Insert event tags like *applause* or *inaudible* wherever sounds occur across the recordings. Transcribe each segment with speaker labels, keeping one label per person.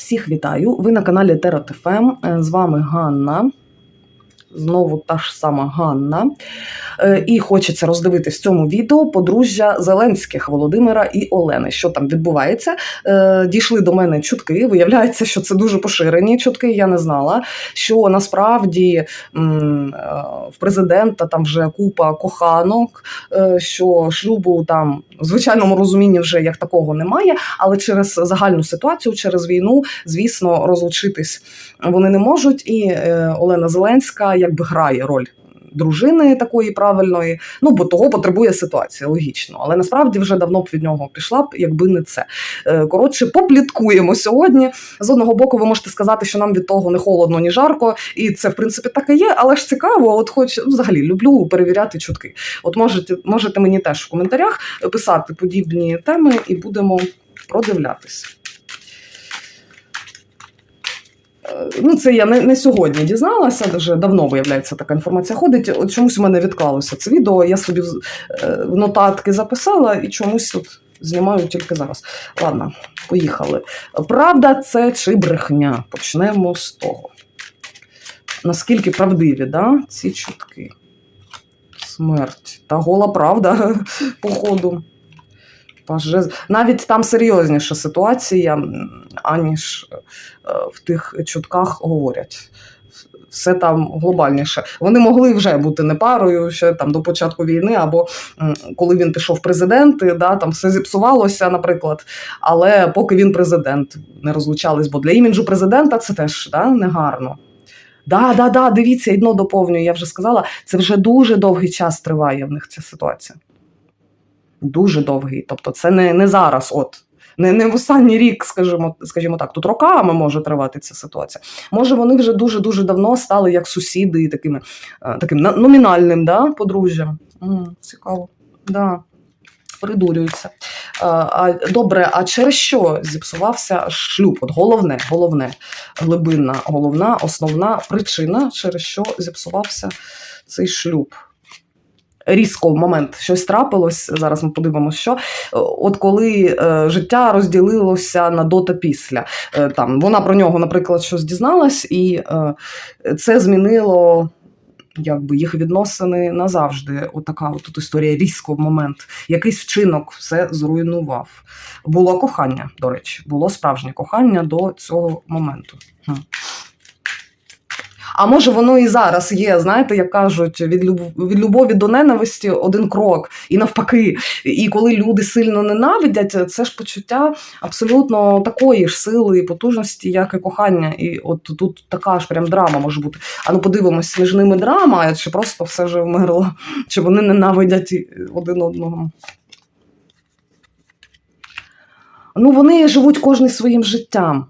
Speaker 1: Всіх вітаю! Ви на каналі Теротифем. З вами Ганна. Знову та ж сама Ганна. Е, І хочеться роздивитись в цьому відео подружжя Зеленських Володимира і Олени. Що там відбувається? Е, Дійшли до мене чутки. Виявляється, що це дуже поширені чутки. Я не знала. Що насправді е, в президента там вже купа коханок, що шлюбу там в звичайному розумінні вже як такого немає, але через загальну ситуацію, через війну, звісно, розлучитись вони не можуть. І Олена Зеленська якби грає роль. Дружини такої правильної, ну бо того потребує ситуація, логічно. Але насправді вже давно б від нього пішла б, якби не це. Е, Коротше, попліткуємо сьогодні. З одного боку, ви можете сказати, що нам від того не холодно, ні жарко, і це в принципі так і є, але ж цікаво. От хоч ну, взагалі люблю перевіряти чутки. От можете, можете мені теж в коментарях писати подібні теми, і будемо продивлятись. Е, Ну, це я не, не сьогодні дізналася, дуже давно виявляється така інформація ходить. От чомусь у мене відклалося це відео. Я собі в, е, нотатки записала і чомусь от знімаю тільки зараз. Ладно, поїхали. Правда, це чи брехня? Почнемо з того. Наскільки правдиві да, ці чутки? Смерть. Та гола правда, *laughs* походу. Паже... Навіть там серйозніша ситуація, аніж е, в тих чутках говорять. Все там глобальніше. Вони могли вже бути не парою ще там до початку війни, або коли він пішов в президенти, да, там все зіпсувалося, наприклад. Але поки він президент, не розлучались, бо для іміджу президента це теж да, негарно. Да, да, да, дивіться, одно доповнюю, я вже сказала, це вже дуже довгий час триває в них ця ситуація. Дуже довгий. Тобто, це не, не зараз, от. Не, не в останній рік, скажімо, скажімо так, тут роками може тривати ця ситуація. Може, вони вже дуже-дуже давно стали як сусіди, такими, е, таким на- номінальним да, подружжям. Цікаво. Да. Придурюються. Е, А, добре, а через що зіпсувався шлюб? От головне, головне, глибинна, головна, основна причина, через що зіпсувався цей шлюб. Різко в момент щось трапилось. Зараз ми подивимося, що от коли е, життя розділилося на до та після. Е, там вона про нього, наприклад, щось дізналась, і е, це змінило. Якби їх відносини назавжди. Отака от тут історія різко в момент. Якийсь вчинок все зруйнував. Було кохання, до речі, було справжнє кохання до цього моменту. А може воно і зараз є, знаєте, як кажуть, від від любові до ненависті один крок, і навпаки. І коли люди сильно ненавидять, це ж почуття абсолютно такої ж сили і потужності, як і кохання. І от тут така ж прям драма може бути. А ну подивимось, між ними драма, чи просто все вже вмерло, чи вони ненавидять один одного. Ну, вони живуть кожен своїм життям.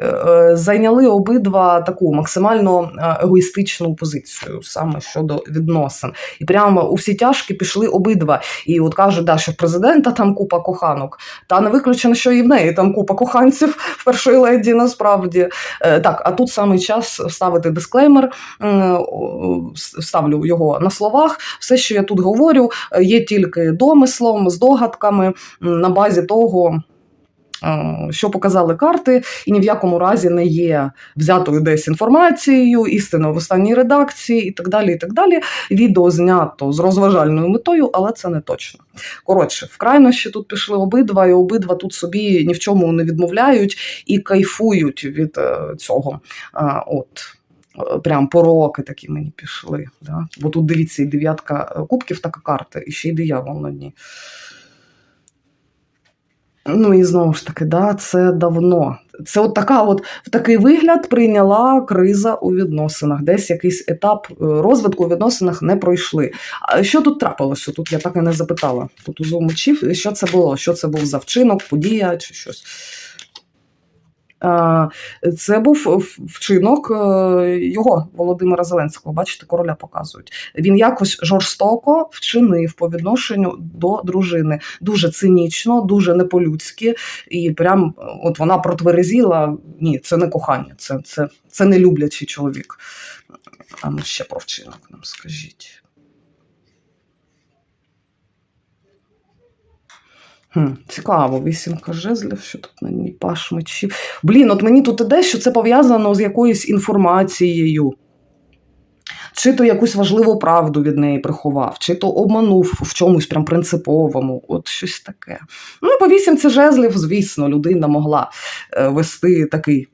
Speaker 1: Е, Зайняли обидва таку максимально е, егоїстичну позицію саме щодо відносин. І прямо у всі тяжкі пішли обидва. І от кажуть, да, що в президента там купа коханок, та не виключено, що і в неї там купа коханців *laughs* в першої леді, насправді. Е, Так, а тут саме час вставити дисклеймер, вставлю його на словах. Все, що я тут говорю, є тільки домислом, здогадками на базі того. Е, Що показали карти, і ні в якому разі не є взятою десь інформацією, істиною в останній редакції, і так далі. і так далі. Відео знято з розважальною метою, але це не точно. Коротше, в крайнощі тут пішли обидва, і обидва тут собі ні в чому не відмовляють і кайфують від е, цього. Е, От. Прям пороки такі мені пішли. Да? Бо тут дивіться, і дев'ятка кубків така карта, і ще й диявол на дні. Ну і знову ж таки, да, це давно. Це от така, от в такий вигляд прийняла криза у відносинах. Десь якийсь етап е, розвитку у відносинах не пройшли. А що тут трапилося? Тут я так і не запитала. Тут у мечів, що це було? Що це був за вчинок, подія чи щось? Це був вчинок е, його Володимира Зеленського. Бачите, короля показують. Він якось жорстоко вчинив по відношенню до дружини. Дуже цинічно, дуже не по-людськи. І прям от вона протверезіла. Ні, це не кохання, це, це, це не люблячий чоловік. А ну ще про вчинок нам скажіть. Цікаво, вісімка жезлів, що тут на ній паш мечів. Блін, от мені тут іде, що це пов'язано з якоюсь інформацією. Чи то якусь важливу правду від неї приховав, чи то обманув в чомусь прям принциповому, от щось таке. Ну, по вісімці жезлів, звісно, людина могла е, вести такий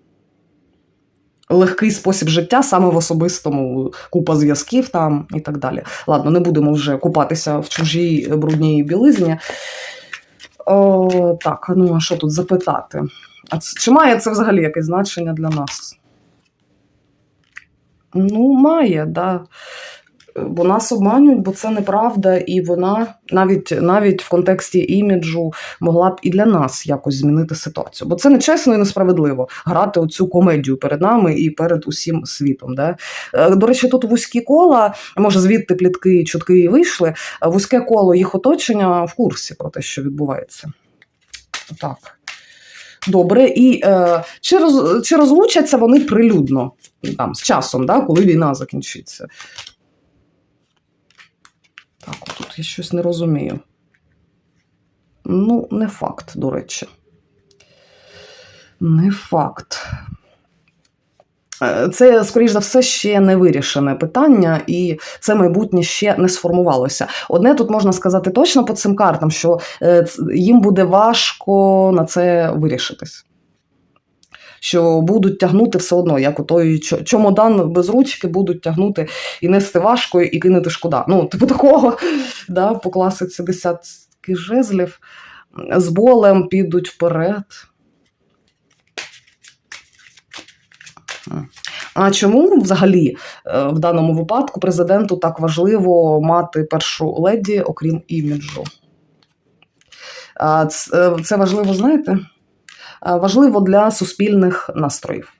Speaker 1: легкий спосіб життя, саме в особистому, купа зв'язків там і так далі. Ладно, не будемо вже купатися в чужій брудній білизні. О, так, ну а що тут запитати? А це, чи має це взагалі якесь значення для нас? Ну, має, да. Бо нас обманюють, бо це неправда, і вона навіть, навіть в контексті іміджу могла б і для нас якось змінити ситуацію. Бо це нечесно і несправедливо грати оцю комедію перед нами і перед усім світом. Да? Е, До речі, тут вузькі кола, може, звідти плітки чутки і вийшли. Вузьке коло їх оточення в курсі про те, що відбувається. Так. Добре, і е, чи, роз, чи розлучаться вони прилюдно там, з часом, да, коли війна закінчиться? Я щось не розумію. Ну, не факт, до речі. Не факт. Е, Це, скоріш за все, ще не вирішене питання, і це майбутнє ще не сформувалося. Одне тут можна сказати точно по цим картам, що е, їм буде важко на це вирішитись. Що будуть тягнути все одно, як у той чо- чомодан без ручки будуть тягнути і нести важко, і кинути шкода. Ну, типу такого, *laughs* да, по класиці десятки жезлів з болем підуть вперед. А чому взагалі е, в даному випадку президенту так важливо мати першу леді, окрім іміджу? Е, Це важливо, знаєте? А, Важливо для суспільних настроїв.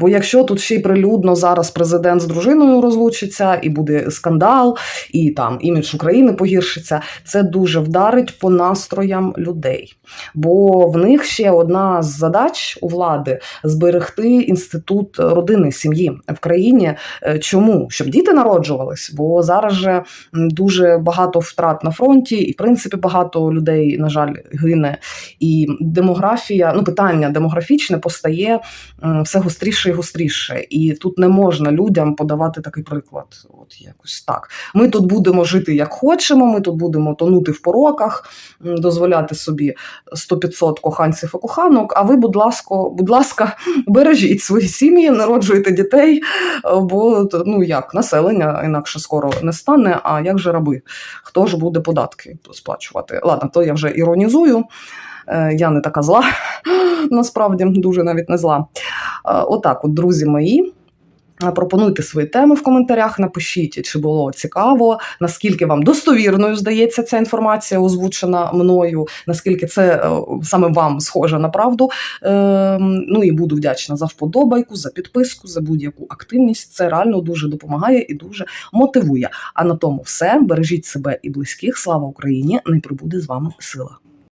Speaker 1: Бо якщо тут ще й прилюдно зараз президент з дружиною розлучиться, і буде скандал, і там імідж України погіршиться, це дуже вдарить по настроям людей. Бо в них ще одна з задач у влади зберегти інститут родини сім'ї в країні. Е, Чому? Щоб діти народжувались, бо зараз же дуже багато втрат на фронті, і в принципі багато людей, на жаль, гине. І демографія, ну питання демографічне постає все гостріше і гостріше. І тут не можна людям подавати такий приклад. От якось так. Ми тут будемо жити як хочемо, ми тут будемо тонути в пороках, дозволяти собі 100-500 коханців і коханок. А ви, будь ласка, будь ласка, *laughs* бережіть свої сім'ї, народжуйте дітей, бо ну як населення інакше скоро не стане. А як же раби? Хто ж буде податки сплачувати? Ладно, то я вже іронізую. Е, Я не така зла, *gasps* насправді дуже навіть не зла. Е, Отак, от, друзі мої. е, Пропонуйте свої теми в коментарях, напишіть, чи було цікаво, наскільки вам достовірною здається ця інформація, озвучена мною, наскільки це е, саме вам схоже на правду. Е, Ну і буду вдячна за вподобайку, за підписку, за будь-яку активність. Це реально дуже допомагає і дуже мотивує. А на тому все. Бережіть себе і близьких. Слава Україні! Не прибуде з вами сила.